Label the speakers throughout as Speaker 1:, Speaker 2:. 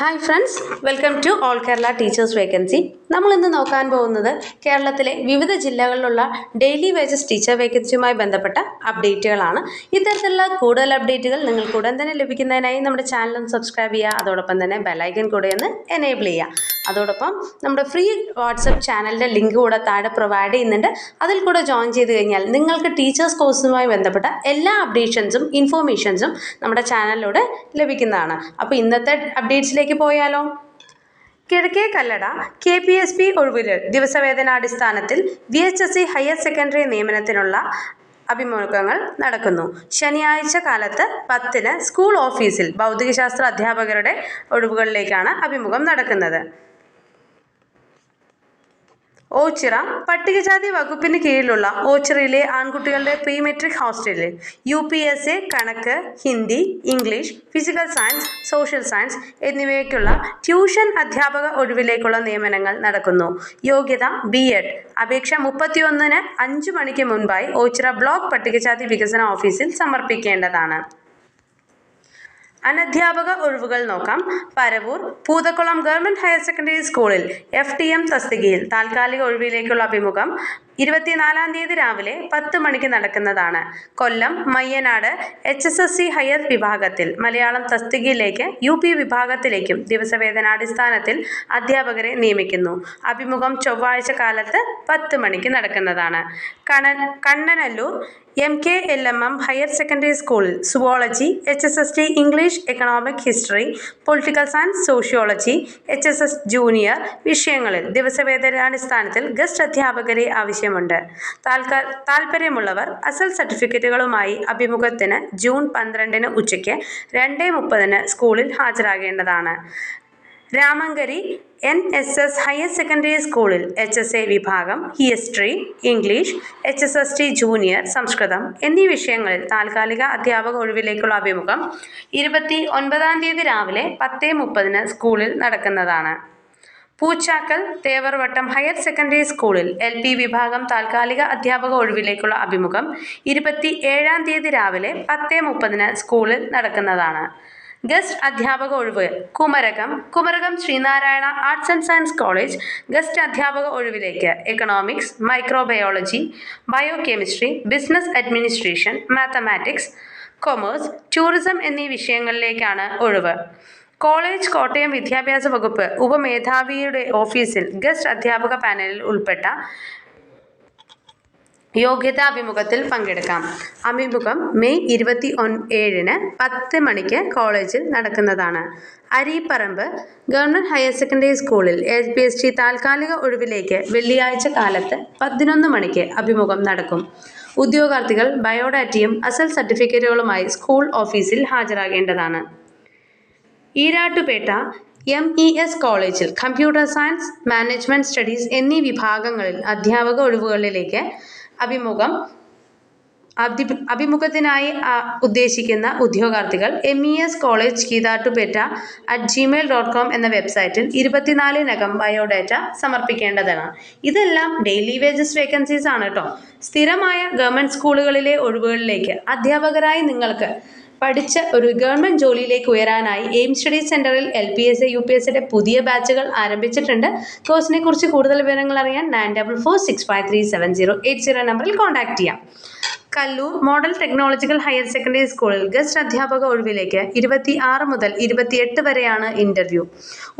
Speaker 1: Hi friends welcome to all Kerala teachers vacancy നമ്മൾ ഇന്ന് നോക്കാൻ പോകുന്നത് കേരളത്തിലെ വിവിധ ജില്ലകളിലുള്ള ഡെയിലി വേജസ് ടീച്ചർ വേക്കൻസിയുമായി ബന്ധപ്പെട്ട അപ്ഡേറ്റുകളാണ് ഇത്തരത്തിലുള്ള കൂടുതൽ അപ്ഡേറ്റുകൾ നിങ്ങൾക്ക് ഉടൻ തന്നെ ലഭിക്കുന്നതിനായി നമ്മുടെ ഒന്ന് സബ്സ്ക്രൈബ് ചെയ്യുക. അതോടൊപ്പം തന്നെ ബെലൈക്കൻ കൂടെ ഒന്ന് എനേബിൾ ചെയ്യുക. അതോടൊപ്പം നമ്മുടെ ഫ്രീ വാട്സപ്പ് ചാനലിന്റെ ലിങ്ക് കൂടെ താഴെ പ്രൊവൈഡ് ചെയ്യുന്നുണ്ട്. അതിൽ കൂടെ ജോയിൻ ചെയ്ത് കഴിഞ്ഞാൽ നിങ്ങൾക്ക് ടീച്ചേഴ്സ് കോഴ്സുമായി ബന്ധപ്പെട്ട എല്ലാ അപ്ഡേഷൻസും ഇൻഫോർമേഷൻസും നമ്മുടെ ചാനലിലൂടെ ലഭിക്കുന്നതാണ്. അപ്പോൾ ഇന്നത്തെ അപ്ഡേറ്റ്സിലേക്ക് പോയാലോ? Kizhakke Kallada K P S P ഒഴിവിൽ ദിവസവേതനാടിസ്ഥാനത്തിൽ V H S C higher secondary നിയമനത്തിനുള്ള അഭിമുഖങ്ങൾ നടക്കുന്നു. ശനിയാഴ്ച കാലത്ത് പത്തിന് സ്കൂൾ ഓഫീസിൽ ഭൗതികശാസ്ത്ര അധ്യാപകരുടെ ഒഴിവുകളിലേക്കാണ് അഭിമുഖം നടക്കുന്നത്. ഓച്ചിറ പട്ടികജാതി വകുപ്പിന് കീഴിലുള്ള ഓച്ചിറയിലെ ആൺകുട്ടികളുടെ പ്രീ മെട്രിക് ഹോസ്റ്റലിൽ യു പി എസ് എ കണക്ക് Hindi English physical science social science എന്നിവയ്ക്കുള്ള ട്യൂഷൻ അധ്യാപക ഒഴിവിലേക്കുള്ള നിയമനങ്ങൾ നടക്കുന്നു. യോഗ്യത ബി എഡ്. അപേക്ഷ മുപ്പത്തിയൊന്നിന് അഞ്ച് മണിക്ക് മുൻപായി ഓച്ചിറ ബ്ലോക്ക് പട്ടികജാതി വികസന ഓഫീസിൽ സമർപ്പിക്കേണ്ടതാണ്. അനധ്യാപക ഒഴിവുകൾ നോക്കാം. Paravur Poothakkulam government higher secondary സ്കൂളിൽ എഫ് ടി എം തസ്തികയിൽ താൽക്കാലിക ഒഴിവിലേക്കുള്ള അഭിമുഖം. ഇരുപത്തിനാലാം തീയതി രാവിലെ പത്ത് മണിക്ക് നടക്കുന്നതാണ്. Kollam Mayyanad H S S C higher വിഭാഗത്തിൽ മലയാളം തസ്തികയിലേക്ക് യു പി വിഭാഗത്തിലേക്കും ദിവസവേതനാടിസ്ഥാനത്തിൽ അധ്യാപകരെ നിയമിക്കുന്നു. അഭിമുഖം ചൊവ്വാഴ്ച കാലത്ത് പത്ത് മണിക്ക് നടക്കുന്നതാണ്. Kanan Kannanallur M K L M M higher secondary സ്കൂളിൽ zoology H S S T English economic history political science sociology H S S junior വിഷയങ്ങളിൽ ദിവസവേതനാടിസ്ഥാനത്തിൽ ഗസ്റ്റ് അധ്യാപകരെ ആവശ്യമുണ്ട് താൽക്കാ താൽപ്പര്യമുള്ളവർ അസൽ സർട്ടിഫിക്കറ്റുകളുമായി അഭിമുഖത്തിന് ജൂൺ പന്ത്രണ്ടിന് ഉച്ചയ്ക്ക് രണ്ട് മുപ്പതിന് സ്കൂളിൽ ഹാജരാകേണ്ടതാണ്. Ramankari N S S higher secondary സ്കൂളിൽ എച്ച് എസ് എ വിഭാഗം history English H S S T junior Sanskrit എന്നീ വിഷയങ്ങളിൽ താൽക്കാലിക അധ്യാപക ഒഴിവിലേക്കുള്ള അഭിമുഖം ഇരുപത്തി ഒൻപതാം തീയതി രാവിലെ പത്ത് മുപ്പതിന് സ്കൂളിൽ നടക്കുന്നതാണ്. പൂച്ചാക്കൽ തേവർവട്ടം ഹയർ സെക്കൻഡറി സ്കൂളിൽ എൽ പി വിഭാഗം താൽക്കാലിക അധ്യാപക ഒഴിവിലേക്കുള്ള അഭിമുഖം ഇരുപത്തി ഏഴാം തീയതി രാവിലെ പത്ത് മുപ്പതിന് സ്കൂളിൽ നടക്കുന്നതാണ്. ഗസ്റ്റ് അധ്യാപക ഒഴിവ് Kumarakom Kumarakom Sreenarayana arts and science college guest അധ്യാപക ഒഴിവിലേക്ക് economics microbiology bio chemistry business administration mathematics commerce tourism എന്നീ വിഷയങ്ങളിലേക്കാണ് ഒഴിവ്. കോളേജ് കോട്ടയം വിദ്യാഭ്യാസ വകുപ്പ് ഉപമേധാവിയുടെ ഓഫീസിൽ ഗസ്റ്റ് അധ്യാപക പാനലിൽ ഉൾപ്പെട്ട യോഗ്യതാ അഭിമുഖത്തിൽ പങ്കെടുക്കാം. അഭിമുഖം മെയ് ഇരുപത്തി ഒൻ ഏഴിന് പത്ത് മണിക്ക് കോളേജിൽ നടക്കുന്നതാണ്. അരീപ്പറമ്പ് ഗവൺമെന്റ് ഹയർ സെക്കൻഡറി സ്കൂളിൽ എൽ പി എസ് ടി താൽക്കാലിക ഒഴിവിലേക്ക് വെള്ളിയാഴ്ച കാലത്ത് പതിനൊന്ന് മണിക്ക് അഭിമുഖം നടക്കും. ഉദ്യോഗാർത്ഥികൾ ബയോഡാറ്റയും അസൽ സർട്ടിഫിക്കറ്റുകളുമായി സ്കൂൾ ഓഫീസിൽ ഹാജരാകേണ്ടതാണ്. ഈരാട്ടുപേട്ട എം ഇ എസ് കോളേജിൽ കമ്പ്യൂട്ടർ സയൻസ് മാനേജ്മെന്റ് സ്റ്റഡീസ് എന്നീ വിഭാഗങ്ങളിൽ അധ്യാപക ഒഴിവുകളിലേക്ക് അഭിമുഖം അഭി അഭിമുഖത്തിനായി ഉദ്ദേശിക്കുന്ന ഉദ്യോഗാർത്ഥികൾ M E S college Erattupetta at Gmail dot com എന്ന വെബ്സൈറ്റിൽ ഇരുപത്തിനാലിനകം ബയോഡാറ്റ സമർപ്പിക്കേണ്ടതാണ്. ഇതെല്ലാം ഡെയിലി വേജസ് വേക്കൻസീസ് ആണ് കേട്ടോ സ്ഥിരമായ ഗവൺമെന്റ് സ്കൂളുകളിലെ ഒഴിവുകളിലേക്ക് അധ്യാപകരായി നിങ്ങൾക്ക് പഠിച്ച ഒരു ഗവൺമെന്റ് ജോലിയിലേക്ക് ഉയരാനായി എയിം സ്റ്റഡി സെന്ററിൽ L P S A U P S സിയുടെ പുതിയ ബാച്ചുകൾ ആരംഭിച്ചിട്ടുണ്ട്. കോഴ്സിനെ കുറിച്ച് കൂടുതൽ വിവരങ്ങൾ അറിയാൻ nine double four six five three seven zero eight zero നമ്പറിൽ കോൺടാക്ട് ചെയ്യാം. Kallur model technological higher secondary സ്കൂളിൽ ഗസ്റ്റ് അധ്യാപക ഒഴിവിലേക്ക് ഇരുപത്തി ആറ് മുതൽ ഇരുപത്തിയെട്ട് വരെയാണ് ഇന്റർവ്യൂ.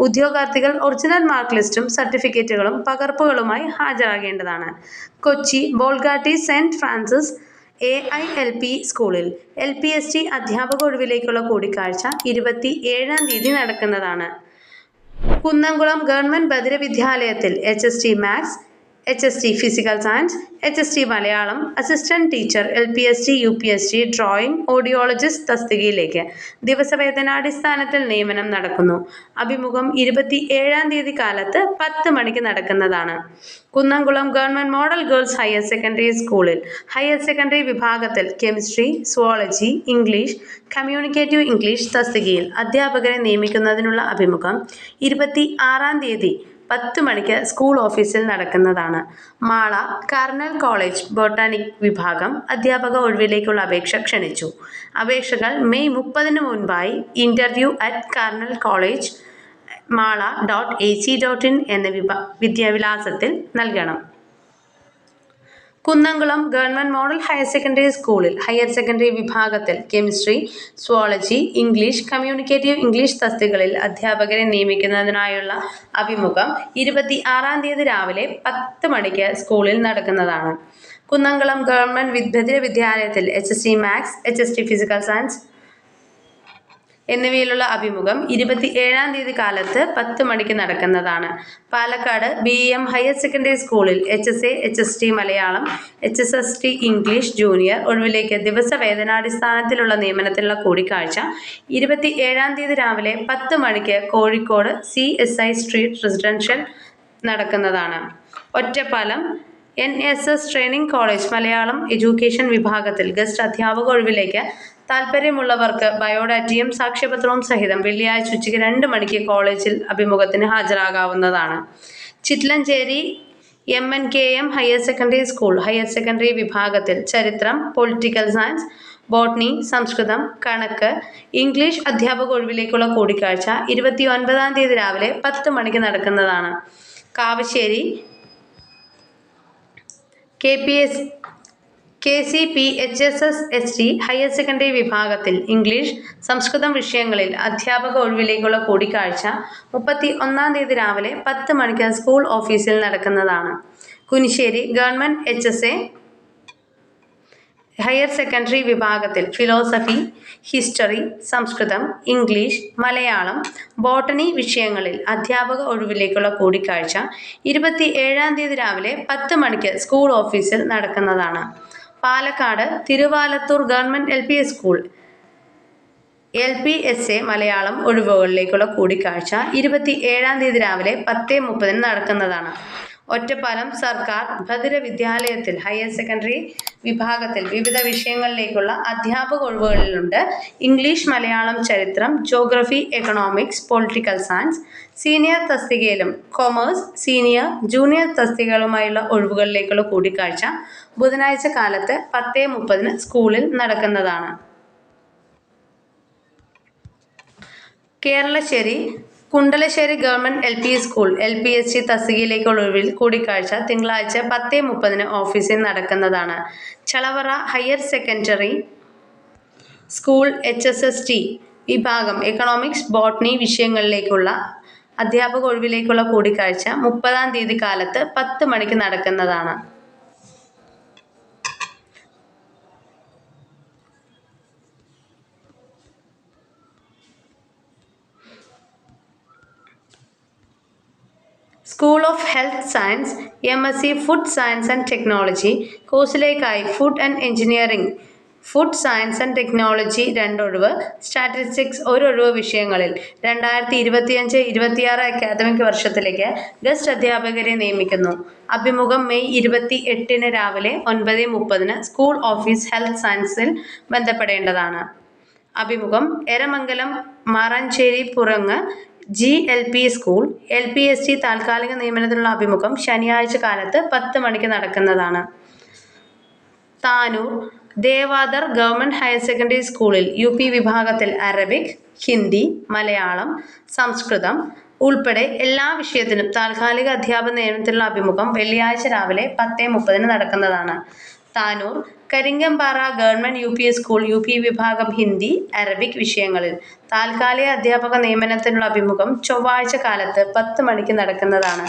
Speaker 1: ഉദ്യോഗാർത്ഥികൾ ഒറിജിനൽ മാർക്ക് ലിസ്റ്റും സർട്ടിഫിക്കറ്റുകളും പകർപ്പുകളുമായി ഹാജരാകേണ്ടതാണ്. Kochi Bolgatty Saint Francis A I L P സ്കൂളിൽ എൽ പി എസ് ടി അധ്യാപക ഒഴിവിലേക്കുള്ള കൂടിക്കാഴ്ച ഇരുപത്തി ഏഴാം തീയതി നടക്കുന്നതാണ്. കുന്നംകുളം ഗവൺമെന്റ് ബദിര വിദ്യാലയത്തിൽ H S T maths H S T physical science H S T Malayalam assistant teacher L P S T U P S T drawing audiologist തസ്തികയിലേക്ക്. ദിവസവേതനാടിസ്ഥാനത്തിൽ നിയമനം നടക്കുന്നു. അഭിമുഖം ഇരുപത്തി ഏഴാം തീയതി കാലത്ത് പത്ത് മണിക്ക് നടക്കുന്നതാണ്. Kunnamkulam government model girls higher secondary സ്കൂളിൽ. ഹയർ സെക്കൻഡറി വിഭാഗത്തിൽ chemistry zoology English communicative English തസ്തികയിൽ അധ്യാപകരെ നിയമിക്കുന്നതിനുള്ള അഭിമുഖം ഇരുപത്തി ആറാം തീയതി പത്ത് മണിക്ക് സ്കൂൾ ഓഫീസിൽ നടക്കുന്നതാണ്. മാള കാർണൽ കോളേജ് ബോട്ടാനിക് വിഭാഗം അധ്യാപക ഒഴിവിലേക്കുള്ള അപേക്ഷ ക്ഷണിച്ചു. അപേക്ഷകൾ മെയ് മുപ്പതിന് മുൻപായി interview at Carmel college Mala dot A C dot in എന്ന വിഭ വിദ്യാവിലാസത്തിൽ നൽകണം. Kunnamkulam government model higher secondary സ്കൂളിൽ ഹയർ സെക്കൻഡറി വിഭാഗത്തിൽ chemistry zoology English communicative English തസ്തികളിൽ അധ്യാപകരെ നിയമിക്കുന്നതിനായുള്ള അഭിമുഖം ഇരുപത്തി ആറാം തീയതി രാവിലെ പത്ത് മണിക്ക് സ്കൂളിൽ നടക്കുന്നതാണ്. കുന്നംകുളം ഗവൺമെന്റ് വിദ്യാലയത്തിൽ H S T maths H S T physical science എന്നിവയിലുള്ള അഭിമുഖം ഇരുപത്തി ഏഴാം തീയതി കാലത്ത് പത്ത് മണിക്ക് നടക്കുന്നതാണ്. Palakkad B M higher secondary സ്കൂളിൽ H S A H S T Malayalam H S S T English junior ഒഴിവിലേക്ക് ദിവസ വേതനാടിസ്ഥാനത്തിലുള്ള നിയമനത്തിലുള്ള കൂടിക്കാഴ്ച ഇരുപത്തി ഏഴാം തീയതി രാവിലെ പത്ത് മണിക്ക് Kozhikode C S I street residential നടക്കുന്നതാണ്. Ottapalam N S S training college Malayalam education വിഭാഗത്തിൽ ഗസ്റ്റ് അധ്യാപക ഒഴിവിലേക്ക് താല്പര്യമുള്ളവർക്ക് ബയോഡാറ്റയും സാക്ഷ്യപത്രവും സഹിതം വെള്ളിയാഴ്ച ഉച്ചയ്ക്ക് രണ്ട് മണിക്ക് കോളേജിൽ അഭിമുഖത്തിന് ഹാജരാകാവുന്നതാണ്. Chittilanchery M N K M higher secondary school higher secondary വിഭാഗത്തിൽ ചരിത്രം പൊളിറ്റിക്കൽ സയൻസ് ബോട്ടണി സംസ്കൃതം കണക്ക് ഇംഗ്ലീഷ് അധ്യാപക ഒഴിവിലേക്കുള്ള കൂടിക്കാഴ്ച ഇരുപത്തി ഒൻപതാം തീയതി രാവിലെ പത്ത് മണിക്ക് നടക്കുന്നതാണ്. Kavassery K P S K C P H S S S T higher secondary വിഭാഗത്തിൽ ഇംഗ്ലീഷ് സംസ്കൃതം വിഷയങ്ങളിൽ അധ്യാപക ഒഴിവിലേക്കുള്ള കൂടിക്കാഴ്ച മുപ്പത്തി ഒന്നാം തീയതി രാവിലെ പത്ത് മണിക്ക് സ്കൂൾ ഓഫീസിൽ നടക്കുന്നതാണ്. Kunissery government H S A higher secondary വിഭാഗത്തിൽ philosophy history Sanskrit English Malayalam botany വിഷയങ്ങളിൽ അധ്യാപക ഒഴിവിലേക്കുള്ള കൂടിക്കാഴ്ച ഇരുപത്തി ഏഴാം തീയതി രാവിലെ പത്ത് മണിക്ക് സ്കൂൾ ഓഫീസിൽ നടക്കുന്നതാണ്. Palakkad Thiruvalathur government L P S school. L P S A Malayalam ഒഴിവുകളിലേക്കുള്ള കൂടിക്കാഴ്ച ഇരുപത്തി ഏഴാം തീയതി രാവിലെ പത്ത് മുപ്പതിന് നടക്കുന്നതാണ്. ഒറ്റപ്പാലം സർക്കാർ ഭദ്ര വിദ്യാലയത്തിൽ ഹയർ സെക്കൻഡറി വിഭാഗത്തിൽ വിവിധ വിഷയങ്ങളിലേക്കുള്ള അധ്യാപക ഒഴിവുകളിലുണ്ട്. ഇംഗ്ലീഷ് മലയാളം ചരിത്രം geography economics political science senior തസ്തികയിലും commerce senior junior തസ്തികകളുമായുള്ള ഒഴിവുകളിലേക്കുള്ള കൂടിക്കാഴ്ച ബുധനാഴ്ച കാലത്ത് പത്ത് മുപ്പതിന് സ്കൂളിൽ നടക്കുന്നതാണ്. Keralassery Kundalassery government L P school L P S C തസ്തികയിലേക്കുള്ള ഒഴിവിൽ കൂടിക്കാഴ്ച തിങ്കളാഴ്ച പത്ത് മുപ്പതിന് ഓഫീസിൽ നടക്കുന്നതാണ്. Chalavara higher secondary school H S S T വിഭാഗം എക്കണോമിക്സ് ബോട്ടണി വിഷയങ്ങളിലേക്കുള്ള അധ്യാപക ഒഴിവിലേക്കുള്ള കൂടിക്കാഴ്ച മുപ്പതാം തീയതി കാലത്ത് പത്ത് മണിക്ക് നടക്കുന്നതാണ്. School of health science M S C food science and technology കോഴ്സിലേക്കായി food and engineering food science and technology രണ്ടൊഴിവ് statistics ഒരൊഴിവ് വിഷയങ്ങളിൽ. രണ്ടായിരത്തി ഇരുപത്തിയഞ്ച് ഇരുപത്തിയാറ് അക്കാദമിക് വർഷത്തിലേക്ക് ഗസ്റ്റ് അധ്യാപകരെ നിയമിക്കുന്നു. അഭിമുഖം മെയ് ഇരുപത്തി എട്ടിന് രാവിലെ ഒൻപത് മുപ്പതിന് സ്കൂൾ ഓഫീസ് ഹെൽത്ത് സയൻസിൽ ബന്ധപ്പെടേണ്ടതാണ്. അഭിമുഖം Eramangalam Maranchery Purangu G L P school L P S T താൽക്കാലിക നിയമനത്തിനുള്ള അഭിമുഖം ശനിയാഴ്ച കാലത്ത് പത്ത് മണിക്ക് നടക്കുന്നതാണ്. Tanur Devadar government higher secondary സ്കൂളിൽ യു പി വിഭാഗത്തിൽ അറബിക് ഹിന്ദി മലയാളം സംസ്കൃതം ഉൾപ്പെടെ എല്ലാ വിഷയത്തിനും താൽക്കാലിക അധ്യാപന നിയമനത്തിലുള്ള അഭിമുഖം വെള്ളിയാഴ്ച രാവിലെ പത്ത് മുപ്പതിന് നടക്കുന്നതാണ്. Tanur Karinkampara government U P school U P വിഭാഗം ഹിന്ദി അറബിക് വിഷയങ്ങളിൽ. താൽക്കാലിക അധ്യാപക നിയമനത്തിനുള്ള അഭിമുഖം ചൊവ്വാഴ്ച കാലത്ത് പത്ത് മണിക്ക് നടക്കുന്നതാണ്.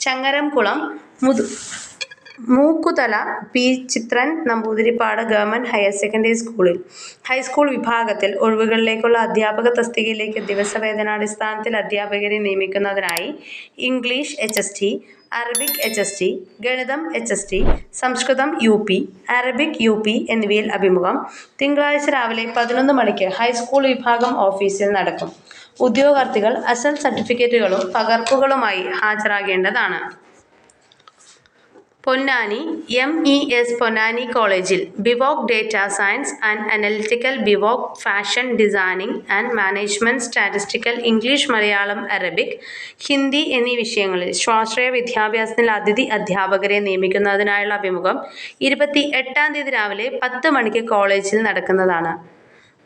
Speaker 1: Changaramkulam മുതു Mookkuthala P. Chithran Namboothiripad government higher secondary സ്കൂളിൽ. ഹൈസ്കൂൾ വിഭാഗത്തിൽ ഒഴിവുകളിലേക്കുള്ള അധ്യാപക തസ്തികയിലേക്ക് ദിവസവേതനാടിസ്ഥാനത്തിൽ അധ്യാപകരെ നിയമിക്കുന്നതിനായി English H S T Arabic H S T ഗണിതം H S T Sanskrit U P Arabic U P എന്നിവയിൽ അഭിമുഖം തിങ്കളാഴ്ച രാവിലെ പതിനൊന്ന് മണിക്ക് ഹൈസ്കൂൾ വിഭാഗം ഓഫീസിൽ നടക്കും. ഉദ്യോഗാർത്ഥികൾ അസൽ സർട്ടിഫിക്കറ്റുകളും പകർപ്പുകളുമായി ഹാജരാകേണ്ടതാണ്. Ponnani M E S Ponnani കോളേജിൽ B Voc data science and analytical B Voc fashion designing and management statistical English Malayalam Arabic Hindi എന്നീ വിഷയങ്ങളിൽ സ്വാശ്രയ വിദ്യാഭ്യാസത്തിൽ അതിഥി അധ്യാപകരെ നിയമിക്കുന്നതിനായുള്ള അഭിമുഖം ഇരുപത്തി എട്ടാം തീയതി രാവിലെ പത്ത് മണിക്ക് കോളേജിൽ നടക്കുന്നതാണ്.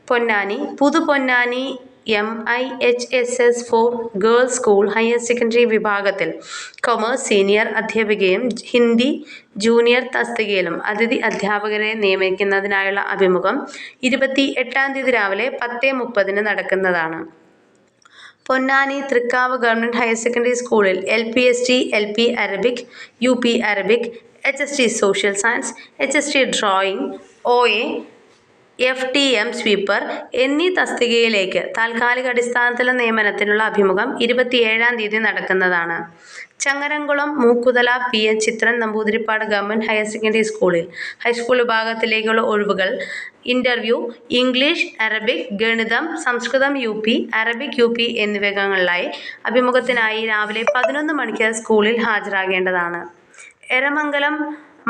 Speaker 1: Ponnani Puthuponnani M I H S S for girls school higher secondary വിഭാഗത്തിൽ കൊമേഴ്സ് സീനിയർ അധ്യാപികയും ഹിന്ദി ജൂനിയർ തസ്തികയിലും അതിഥി അധ്യാപകരെ നിയമിക്കുന്നതിനായുള്ള അഭിമുഖം ഇരുപത്തി എട്ടാം തീയതി രാവിലെ പത്ത് മുപ്പതിന് നടക്കുന്നതാണ്. Ponnani Thrikkavu government higher secondary സ്കൂളിൽ L P S T L P Arabic U P Arabic H S T social science H S T drawing O A F T M sweeper എന്നീ തസ്തികയിലേക്ക് താൽക്കാലിക അടിസ്ഥാനത്തിലെ നിയമനത്തിനുള്ള അഭിമുഖം ഇരുപത്തിയേഴാം തീയതി നടക്കുന്നതാണ്. Changaramkulam Mookkuthala P. N. Chithran Namboothiripad government higher secondary സ്കൂളിൽ. ഹൈസ്കൂൾ വിഭാഗത്തിലേക്കുള്ള ഒഴിവുകൾ. ഇന്റർവ്യൂ ഇംഗ്ലീഷ് അറബിക് ഗണിതം Sanskrit U P Arabic U P എന്നിവകളിലായി അഭിമുഖത്തിനായി രാവിലെ പതിനൊന്ന് മണിക്ക് സ്കൂളിൽ ഹാജരാകേണ്ടതാണ്. Eramangalam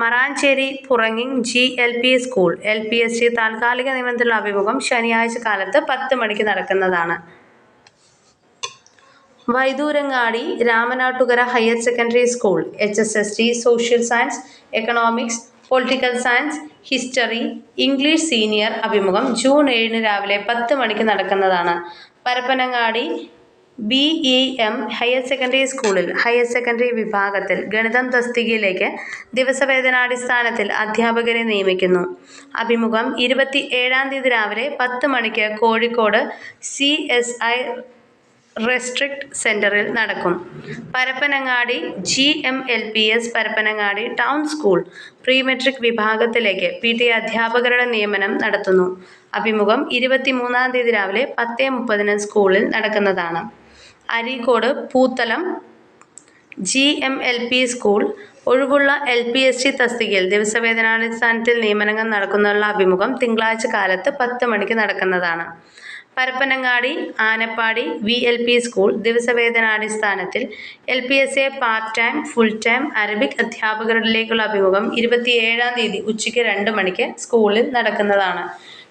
Speaker 1: Maranchery പുറങ്ങിങ് G L P school L P S T താൽക്കാലിക നിയമനത്തിലുള്ള അഭിമുഖം ശനിയാഴ്ച കാലത്ത് പത്ത് മണിക്ക് നടക്കുന്നതാണ്. Vaidyarangadi Ramanattukara higher secondary school H S S T social science economics political science history English senior അഭിമുഖം ജൂൺ ഏഴിന് രാവിലെ പത്ത് മണിക്ക് നടക്കുന്നതാണ്. Parappanangadi B E M higher secondary സ്കൂളിൽ ഹയർ സെക്കൻഡറി വിഭാഗത്തിൽ ഗണിതം തസ്തികയിലേക്ക് ദിവസവേതനാടിസ്ഥാനത്തിൽ അധ്യാപകരെ നിയമിക്കുന്നു. അഭിമുഖം ഇരുപത്തി ഏഴാം തീയതി രാവിലെ പത്ത് മണിക്ക് Kozhikode C S I retreat സെന്ററിൽ നടക്കും. Parappanangadi G M L P S Parappanangadi town school pre matric വിഭാഗത്തിലേക്ക് പി ടി അധ്യാപകരുടെ നിയമനം നടത്തുന്നു. അഭിമുഖം ഇരുപത്തിമൂന്നാം തീയതി രാവിലെ പത്ത് മുപ്പതിന് സ്കൂളിൽ നടക്കുന്നതാണ്. Areekode Poothalam G M L P school ഒഴിവുള്ള എൽ പി എസ് ടി തസ്തികയിൽ ദിവസവേതനാടിസ്ഥാനത്തിൽ നിയമനങ്ങൾ നടക്കുന്നതിനുള്ള അഭിമുഖം തിങ്കളാഴ്ച കാലത്ത് പത്ത് മണിക്ക് നടക്കുന്നതാണ്. Parappanangadi Anappadi V L P school ദിവസവേതനാടിസ്ഥാനത്തിൽ L P S A part time full time Arabic അധ്യാപകരിലേക്കുള്ള അഭിമുഖം ഇരുപത്തിയേഴാം തീയതി ഉച്ചയ്ക്ക് രണ്ട് മണിക്ക് സ്കൂളിൽ നടക്കുന്നതാണ്.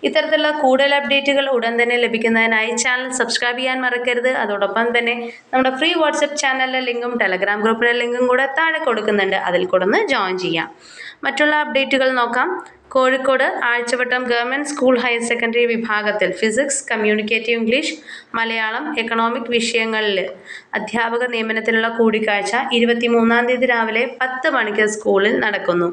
Speaker 1: ഇത്തരത്തിലുള്ള കൂടുതൽ അപ്ഡേറ്റുകൾ ഉടൻ തന്നെ ലഭിക്കുന്നതിനായി ചാനൽ സബ്സ്ക്രൈബ് ചെയ്യാൻ മറക്കരുത്. അതോടൊപ്പം തന്നെ നമ്മുടെ ഫ്രീ വാട്സപ്പ് ചാനലിലെ ലിങ്കും ടെലഗ്രാം ഗ്രൂപ്പിലെ ലിങ്കും കൂടെ താഴെ കൊടുക്കുന്നുണ്ട്. അതിൽ കൂടെ ഒന്ന് ജോയിൻ ചെയ്യാം. മറ്റുള്ള അപ്ഡേറ്റുകൾ നോക്കാം. Kozhikode Azhchavattam government school higher secondary വിഭാഗത്തിൽ physics communicative English Malayalam economic വിഷയങ്ങളിൽ അധ്യാപക നിയമനത്തിനുള്ള കൂടിക്കാഴ്ച ഇരുപത്തിമൂന്നാം തീയതി രാവിലെ പത്ത് മണിക്ക് സ്കൂളിൽ നടക്കുന്നു.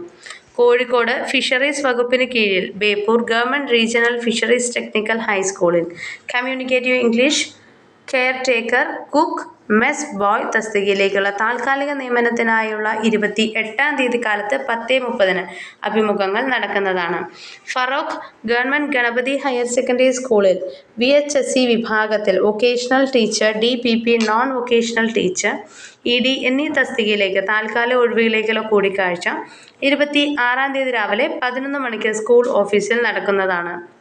Speaker 1: കോഴിക്കോട് ഫിഷറീസ് വകുപ്പിന് കീഴിൽ Beypore government regional fisheries technical ഹൈസ്കൂളിൽ. Communicative English caretaker cook mess boy തസ്തികയിലേക്കുള്ള താൽക്കാലിക നിയമനത്തിനായുള്ള ഇരുപത്തി എട്ടാം തീയതി കാലത്ത് പത്ത് മുപ്പതിന് അഭിമുഖങ്ങൾ നടക്കുന്നതാണ്. Feroke government Ganapathy higher secondary സ്കൂളിൽ വി എച്ച് എസ് സി വിഭാഗത്തിൽ vocational teacher D P P non vocational teacher E D എന്നീ തസ്തികയിലേക്ക് താൽക്കാലിക ഒഴിവിലേക്കുള്ള കൂടിക്കാഴ്ച ഇരുപത്തി ആറാം തീയതി രാവിലെ പതിനൊന്ന് മണിക്ക് സ്കൂൾ ഓഫീസിൽ നടക്കുന്നതാണ്.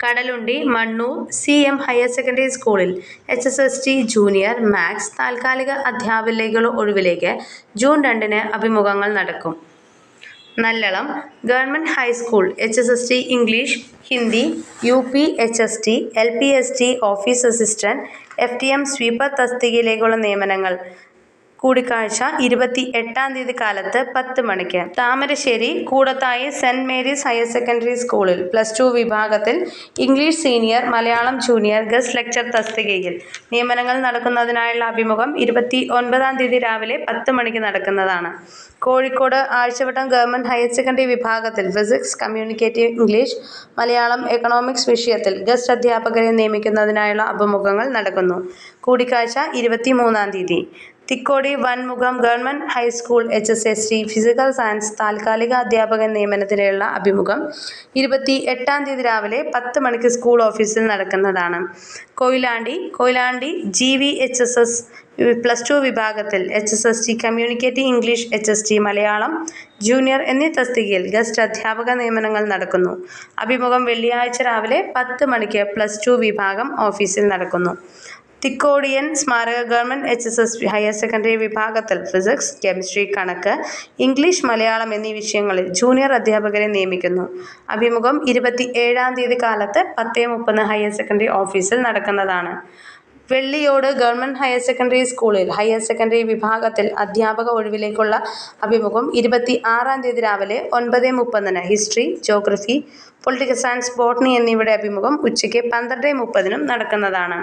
Speaker 1: Kadalundi Mannur C M higher secondary സ്കൂളിൽ H S S T junior maths താൽക്കാലിക അധ്യാപകയിലേക്കുള്ള ഒഴിവിലേക്ക് ജൂൺ രണ്ടിന് അഭിമുഖങ്ങൾ നടക്കും. Nallalam government high school H S S T English Hindi U P H S T L P S T office assistant F T M sweeper തസ്തികയിലേക്കുള്ള നിയമനങ്ങൾ കൂടിക്കാഴ്ച ഇരുപത്തി എട്ടാം തീയതി കാലത്ത് പത്ത് മണിക്ക്. Thamarassery Koodathayi saint Mary's higher secondary സ്കൂളിൽ പ്ലസ് ടു വിഭാഗത്തിൽ English senior Malayalam junior guest lecture തസ്തികയിൽ. നിയമനങ്ങൾ നടക്കുന്നതിനായുള്ള അഭിമുഖം ഇരുപത്തി ഒൻപതാം തീയതി രാവിലെ പത്ത് മണിക്ക് നടക്കുന്നതാണ്. Kozhikode Azhchavattam government higher secondary വിഭാഗത്തിൽ physics communicative English Malayalam economics വിഷയത്തിൽ ഗസ്റ്റ് അധ്യാപകരെ നിയമിക്കുന്നതിനായുള്ള അഭിമുഖങ്ങൾ നടക്കുന്നു. കൂടിക്കാഴ്ച ഇരുപത്തി മൂന്നാം തീയതി. Thikkodi Vanmukham government high school H S S T physical science താൽക്കാലിക അധ്യാപകൻ നിയമനത്തിനുള്ള അഭിമുഖം ഇരുപത്തി എട്ടാം തീയതി രാവിലെ പത്ത് മണിക്ക് സ്കൂൾ ഓഫീസിൽ നടക്കുന്നതാണ്. Koyilandy Koyilandy G V H S S plus two വിഭാഗത്തിൽ H S S T communicative English H S T Malayalam junior എന്നീ തസ്തികയിൽ ഗസ്റ്റ് അധ്യാപക നിയമനങ്ങൾ നടക്കുന്നു. അഭിമുഖം വെള്ളിയാഴ്ച രാവിലെ പത്ത് മണിക്ക് പ്ലസ് ടു വിഭാഗം ഓഫീസിൽ നടക്കുന്നു. തിക്കോടിയൻ സ്മാരക government H S S higher secondary വിഭാഗത്തിൽ ഫിസിക്സ് കെമിസ്ട്രി കണക്ക് ഇംഗ്ലീഷ് മലയാളം എന്നീ വിഷയങ്ങളിൽ ജൂനിയർ അധ്യാപകരെ നിയമിക്കുന്നു. അഭിമുഖം ഇരുപത്തി ഏഴാം തീയതി കാലത്ത് പത്ത് മുപ്പത് ഹയർ സെക്കൻഡറി ഓഫീസിൽ നടക്കുന്നതാണ്. വെള്ളിയോട് ഗവൺമെന്റ് ഹയർ സെക്കൻഡറി സ്കൂളിൽ ഹയർ സെക്കൻഡറി വിഭാഗത്തിൽ അധ്യാപക ഒഴിവിലേക്കുള്ള അഭിമുഖം ഇരുപത്തി ആറാം തീയതി രാവിലെ ഒൻപത് മുപ്പതിന് history geography political science botany എന്നിവയുടെ അഭിമുഖം ഉച്ചയ്ക്ക് പന്ത്രണ്ട് മുപ്പതിനും നടക്കുന്നതാണ്.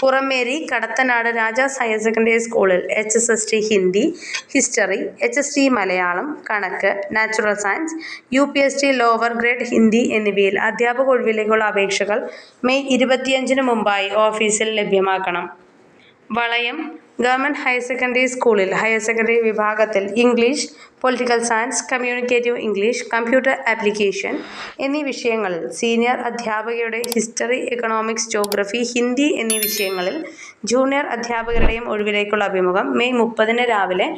Speaker 1: പുറമേരി കടത്തനാട് രാജാസ് ഹയർ സെക്കൻഡറി സ്കൂളിൽ H S S T Hindi history H S T Malayalam കണക്ക് natural science U P S T lower grade Hindi എന്നിവയിൽ അധ്യാപക ഒഴിവിലേക്കുള്ള അപേക്ഷകൾ മെയ് ഇരുപത്തിയഞ്ചിന് മുമ്പായി ഓഫീസിൽ ലഭ്യമാക്കണം. വളയം ഗവൺമെന്റ് ഹയർ സെക്കൻഡറി സ്കൂളിൽ ഹയർ സെക്കൻഡറി വിഭാഗത്തിൽ English political science communicative English computer application എന്നീ വിഷയങ്ങളിൽ സീനിയർ അധ്യാപകരുടെ ഹിസ്റ്ററി എക്കണോമിക്സ് ജോഗ്രഫി ഹിന്ദി എന്നീ വിഷയങ്ങളിൽ ജൂനിയർ അധ്യാപകരുടെയും ഒഴിവിലേക്കുള്ള അഭിമുഖം മെയ് മുപ്പതിന് രാവിലെ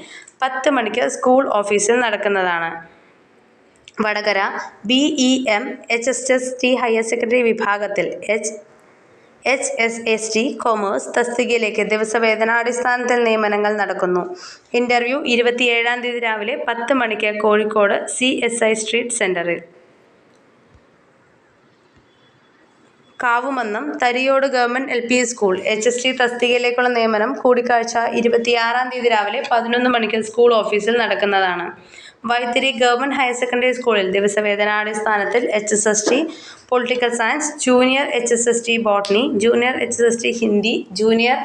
Speaker 1: പത്ത് മണിക്ക് സ്കൂൾ ഓഫീസിൽ നടക്കുന്നതാണ്. Vadakara B E M H S S T higher secondary വിഭാഗത്തിൽ H H S S T commerce തസ്തികയിലേക്ക് ദിവസവേതനാടിസ്ഥാനത്തിൽ നിയമനങ്ങൾ നടക്കുന്നു. ഇന്റർവ്യൂ ഇരുപത്തിയേഴാം തീയതി രാവിലെ പത്ത് മണിക്ക് Kozhikode C S I street സെന്ററിൽ Kavumannam Thariyode government L P school H S T തസ്തികയിലേക്കുള്ള നിയമനം കൂടിക്കാഴ്ച ഇരുപത്തിയാറാം തീയതി രാവിലെ പതിനൊന്ന് മണിക്ക് സ്കൂൾ ഓഫീസിൽ നടക്കുന്നതാണ്. വൈത്തിരി ഗവൺമെന്റ് ഹയർ സെക്കൻഡറി സ്കൂളിൽ ദിവസവേതനാടിസ്ഥാനത്തിൽ H S S T political science junior H S S T botany junior H S S T Hindi junior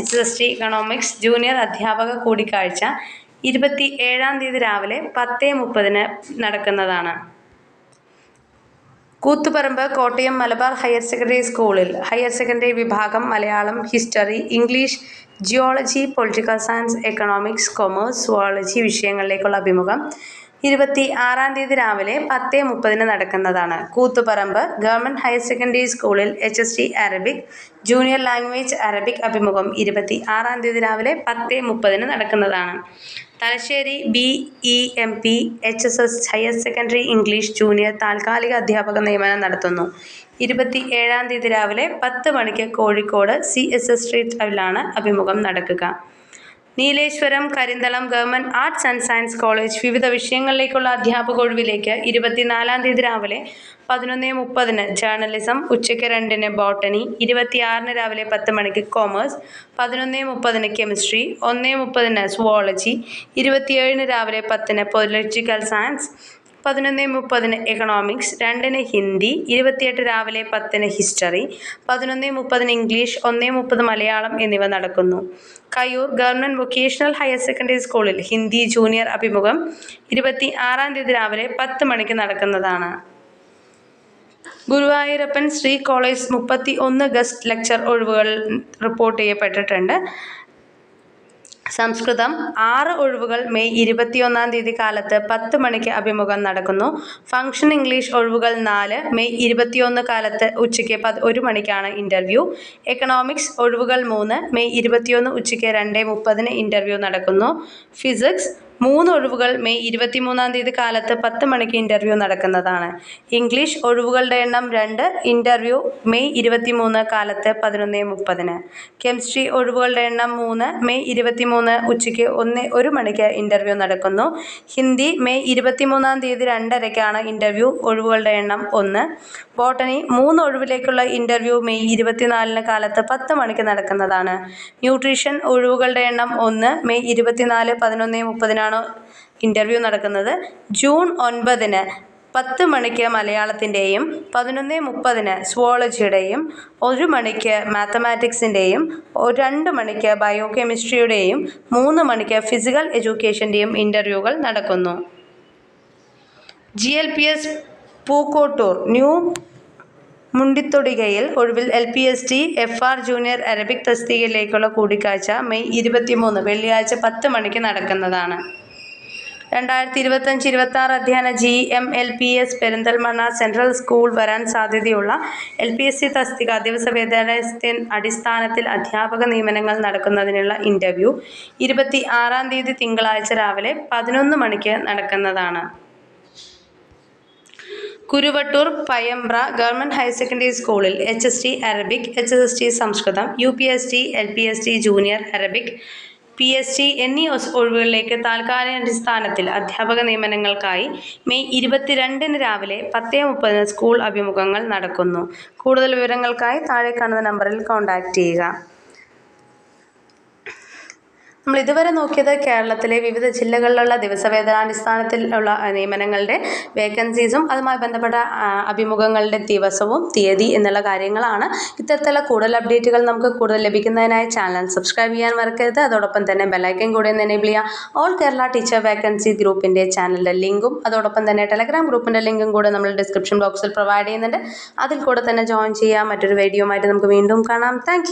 Speaker 1: H S S T economics junior അധ്യാപക കൂടിക്കാഴ്ച. ഇരുപത്തി ഏഴാം തീയതി രാവിലെ പത്ത് മുപ്പതിന് നടക്കുന്നതാണ്. കൂത്തുപറമ്പ് കോട്ടയം മലബാർ ഹയർ സെക്കൻഡറി സ്കൂളിൽ ഹയർ സെക്കൻഡറി വിഭാഗം Malayalam history English geology political science economics commerce zoology വിഷയങ്ങളിലേക്കുള്ള അഭിമുഖം ഇരുപത്തി ആറാം തീയതി രാവിലെ പത്ത് മുപ്പതിന് നടക്കുന്നതാണ്. കൂത്തുപറമ്പ് ഗവൺമെന്റ് ഹയർ സെക്കൻഡറി സ്കൂളിൽ H S T Arabic junior language Arabic അഭിമുഖം ഇരുപത്തി ആറാം തീയതി രാവിലെ പത്ത് മുപ്പതിന് നടക്കുന്നതാണ്. Thalassery B E M P H S S higher secondary English junior താൽക്കാലിക അധ്യാപക നിയമനം നടത്തുന്നു. ഇരുപത്തി ഏഴാം തീയതി രാവിലെ പത്ത് മണിക്ക് കോഴിക്കോട് സി എസ് എസ് സ്ട്രീറ്റിലാണ് അഭിമുഖം നടക്കുക. Nileshwaram Karinthalam government arts and science college വിവിധ വിഷയങ്ങളിലേക്കുള്ള അധ്യാപക ഒഴിവിലേക്ക് ഇരുപത്തിനാലാം തീയതി രാവിലെ പതിനൊന്ന് മുപ്പതിന് ജേർണലിസം ഉച്ചയ്ക്ക് രണ്ടിന് ബോട്ടണി ഇരുപത്തിയാറിന് രാവിലെ പത്ത് മണിക്ക് കോമേഴ്സ് പതിനൊന്ന് മുപ്പതിന് കെമിസ്ട്രി ഒന്ന് മുപ്പതിന് സുവോളജി ഇരുപത്തിയേഴിന് രാവിലെ പത്തിന് പൊളിറ്റിക്കൽ സയൻസ് പതിനൊന്ന് മുപ്പതിന് എക്കണോമിക്സ് രണ്ടിന് ഹിന്ദി ഇരുപത്തിയെട്ട് രാവിലെ പത്തിന് ഹിസ്റ്ററി പതിനൊന്ന് മുപ്പതിന് ഇംഗ്ലീഷ് ഒന്ന് മുപ്പത് മലയാളം എന്നിവ നടക്കുന്നു. Kayyur government vocational higher secondary സ്കൂളിൽ ഹിന്ദി ജൂനിയർ അഭിമുഖം ഇരുപത്തി ആറാം തീയതി രാവിലെ പത്ത് മണിക്ക് നടക്കുന്നതാണ്. ഗുരുവായൂരപ്പൻ ശ്രീ കോളേജ് മുപ്പത്തി ഒന്ന് ഗസ്റ്റ് ലെക്ചർ ഒഴിവുകൾ റിപ്പോർട്ട് ചെയ്യപ്പെട്ടിട്ടുണ്ട്. സംസ്കൃതം ആറ് ഒഴിവുകൾ മെയ് ഇരുപത്തിയൊന്നാം തീയതി കാലത്ത് പത്ത് മണിക്ക് അഭിമുഖം നടക്കുന്നു. ഫംഗ്ഷൻ ഇംഗ്ലീഷ് ഒഴിവുകൾ നാല് മെയ് ഇരുപത്തിയൊന്ന് കാലത്ത് ഉച്ചയ്ക്ക് പത് ഒരു മണിക്കാണ് ഇന്റർവ്യൂ എക്കണോമിക്സ് ഒഴിവുകൾ മൂന്ന് മെയ് ഇരുപത്തിയൊന്ന് ഉച്ചയ്ക്ക് രണ്ട് മുപ്പതിന് ഇന്റർവ്യൂ നടക്കുന്നു. ഫിസിക്സ് മൂന്ന് ഒഴിവുകൾ മെയ് ഇരുപത്തിമൂന്നാം തീയതി കാലത്ത് പത്ത് മണിക്ക് ഇന്റർവ്യൂ നടക്കുന്നതാണ്. ഇംഗ്ലീഷ് ഒഴിവുകളുടെ എണ്ണം രണ്ട് ഇന്റർവ്യൂ മെയ് ഇരുപത്തിമൂന്ന് കാലത്ത് പതിനൊന്ന് മുപ്പതിന്. കെമിസ്ട്രി ഒഴിവുകളുടെ എണ്ണം മൂന്ന് മെയ് ഇരുപത്തിമൂന്ന് ഉച്ചയ്ക്ക് ഒന്ന് ഒരു മണിക്ക് ഇന്റർവ്യൂ നടക്കുന്നു. ഹിന്ദി മെയ് ഇരുപത്തിമൂന്നാം തീയതി രണ്ടരയ്ക്കാണ് ഇന്റർവ്യൂ ഒഴിവുകളുടെ എണ്ണം ഒന്ന്. ബോട്ടണി മൂന്ന് ഒഴിവിലേക്കുള്ള ഇന്റർവ്യൂ മെയ് ഇരുപത്തിനാലിന് കാലത്ത് പത്ത് മണിക്ക് നടക്കുന്നതാണ്. ന്യൂട്രീഷൻ ഒഴിവുകളുടെ എണ്ണം ഒന്ന് മെയ് ഇരുപത്തിനാല് പതിനൊന്ന് മുപ്പതിനാണ് ഇന്റർവ്യൂ നടക്കുന്നത്. ജൂൺ ഒൻപതിന് പത്ത് മണിക്ക് മലയാളത്തിന്റെയും പതിനൊന്ന് മുപ്പതിന് സുവോളജിയുടെയും ഒരു മണിക്ക് മാത്തമാറ്റിക്സിന്റെയും രണ്ട് മണിക്ക് ബയോ കെമിസ്ട്രിയുടെയും മൂന്ന് മണിക്ക് ഫിസിക്കൽ എഡ്യൂക്കേഷന്റെയും ഇന്റർവ്യൂകൾ നടക്കുന്നു. G L P S Pookkottur new മുണ്ടിത്തൊടികയിൽ ഒടുവിൽ L P S T F R junior Arabic തസ്തികയിലേക്കുള്ള കൂടിക്കാഴ്ച മെയ് ഇരുപത്തിമൂന്ന് വെള്ളിയാഴ്ച പത്ത് മണിക്ക് നടക്കുന്നതാണ്. രണ്ടായിരത്തി ഇരുപത്തഞ്ച് ഇരുപത്തി ആറ് അധ്യയന G M L P S Perinthalmanna central school വരാൻ സാധ്യതയുള്ള എൽ പി എസ് സി തസ്തിക ദിവസ ദിവസവേതനത്തിൻ അടിസ്ഥാനത്തിൽ അധ്യാപക നിയമനങ്ങൾ നടക്കുന്നതിനുള്ള ഇന്റർവ്യൂ ഇരുപത്തി ആറാം തീയതി തിങ്കളാഴ്ച രാവിലെ പതിനൊന്ന് മണിക്ക് നടക്കുന്നതാണ്. Kuruvattur Payambra government higher secondary സ്കൂളിൽ H S T Arabic H S T Sanskrit U P S T L P S T junior Arabic P S T എന്നീ ഒഴിവുകളിലേക്ക് താൽക്കാലികാടിസ്ഥാനത്തിൽ അധ്യാപക നിയമനങ്ങൾക്കായി മെയ് ഇരുപത്തിരണ്ടിന് രാവിലെ പത്ത് മുപ്പതിന് സ്കൂൾ അഭിമുഖങ്ങൾ നടക്കുന്നു. കൂടുതൽ വിവരങ്ങൾക്കായി താഴെ കാണുന്ന നമ്പറിൽ കോൺടാക്റ്റ് ചെയ്യുക. നമ്മൾ ഇതുവരെ നോക്കിയത് കേരളത്തിലെ വിവിധ ജില്ലകളിലുള്ള ദിവസവേതനാടിസ്ഥാനത്തിൽ ഉള്ള നിയമനങ്ങളുടെ വേക്കൻസീസും അതുമായി ബന്ധപ്പെട്ട അഭിമുഖങ്ങളുടെ ദിവസവും തീയതി എന്നുള്ള കാര്യങ്ങളാണ്. ഇത്തരത്തിലുള്ള കൂടുതൽ അപ്ഡേറ്റുകൾ നമുക്ക് കൂടുതൽ ലഭിക്കുന്നതിനായി ചാനൽ സബ്സ്ക്രൈബ് ചെയ്യാൻ മറക്കരുത്. അതോടൊപ്പം തന്നെ ബെലൈക്കൻ കൂടെ ഒന്ന് എനേബിൾ ചെയ്യുക ഓൾ കേരള ടീച്ചർ വേക്കൻസി ഗ്രൂപ്പിന്റെ ചാനലിന്റെ ലിങ്കും അതോടൊപ്പം തന്നെ ടെലഗ്രാം ഗ്രൂപ്പിന്റെ ലിങ്കും കൂടെ നമ്മൾ ഡിസ്ക്രിപ്ഷൻ ബോക്സിൽ പ്രൊവൈഡ് ചെയ്യുന്നുണ്ട്. അതിൽ കൂടെ തന്നെ ജോയിൻ ചെയ്യാം. മറ്റൊരു വീഡിയോ ആയിട്ട് നമുക്ക് വീണ്ടും കാണാം. താങ്ക്